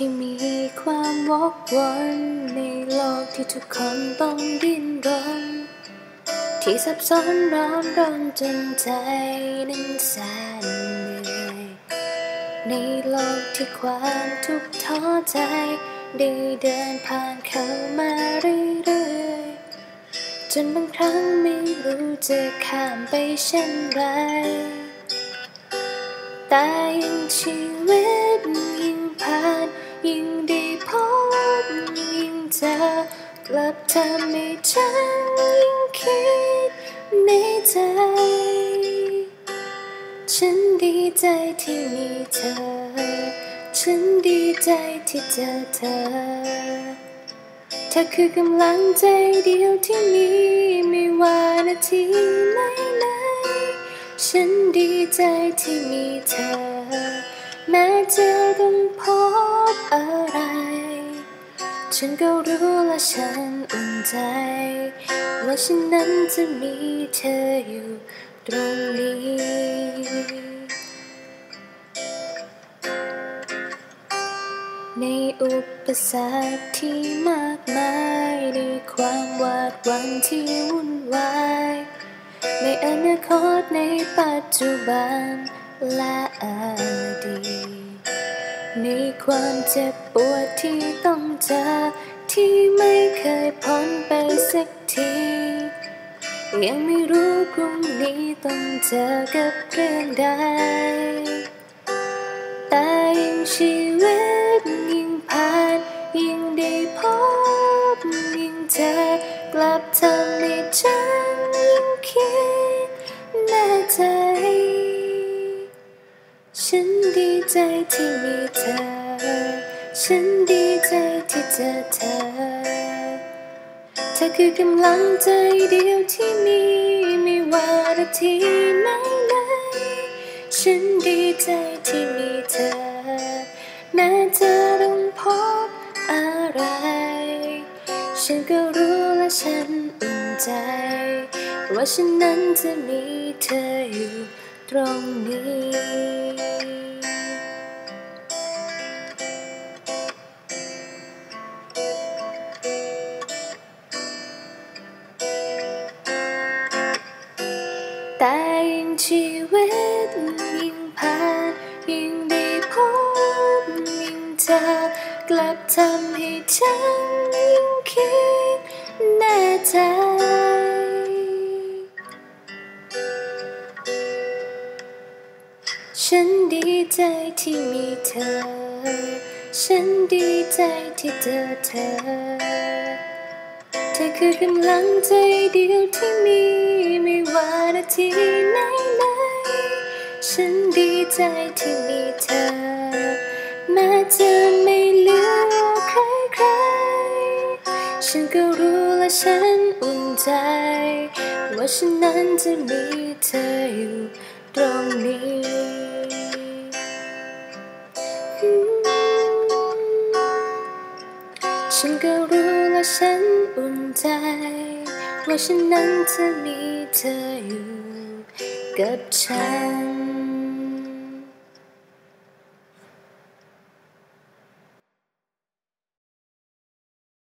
ที่มีความวกวนในโลกที่ทุกคนต้องดิ้นรน ที่ซับซ้อนร้อนรนจนใจนั้นแสนเหนื่อยในโลกที่ความทุกข์ท้อใจได้เดินผ่านเข้ามาเรื่อยๆจนบางครั้งไม่รู้จะข้ามไปเช่นไร แต่ยิ่งชีวิตยิ่งผ่าน ยิ่งได้พบยิ่งเจอกลับทำให้ฉันยิ่งคิดในใจ ฉันดีใจที่มีเธอ ฉันดีใจที่เจอเธอ เธอคือกำลังใจเดียวที่มีไม่ว่านาทีไหนไหนฉันดีใจที่มีเธอ แม้เธอต้องพบอะไร ฉันก็รู้และฉันอุ่นใจ ว่าฉันนั้นจะมีเธออยู่ตรงนี้ในอุปสรรคที่มากมายในความวาดหวังที่วุ่นวาย ในอนาคตในปัจจุบัน และอดีตในความเจ็บปวดที่ต้องเจอ ที่ไม่เคยพ้นไปสักที ยังไม่รู้พรุ่งนี้ต้องเจอกับเรื่องใดแต่ยิ่งชีวิตยิ่งผ่าน ยิ่งได้พบยิ่งเจอกลับทำให้ฉันยิ่งคิด ฉันดีใจที่มีเธอ ฉันดีใจที่เจอเธอ เธอคือกำลังใจเดียวที่มี ไม่ว่านาทีไหนไหนฉันดีใจที่มีเธอแม้เธอต้องพบอะไร ฉันก็รู้และฉันอุ่นใจ ว่าฉันนั้นจะมีเธออยู่ ตรงนี้ แต่ยิ่งชีวิตยิ่งผ่านยิ่งได้พบยิ่งเจอกลับทำให้ฉันยิ่งคิดแน่ใจ ฉันดีใจที่มีเธอ ฉันดีใจที่เจอเธอ เธอคือกำลังใจเดียวที่มี ไม่ว่านาทีไหนไหนๆฉันดีใจที่มีเธอ แม้จะไม่เหลือใครใครๆฉันก็รู้และฉันอุ่นใจ ว่าฉันนั้นจะมีเธออยู่ตรงนี้ ฉันอุ่นใจว่าฉันนั้นจะมีเธออยู่กับฉัน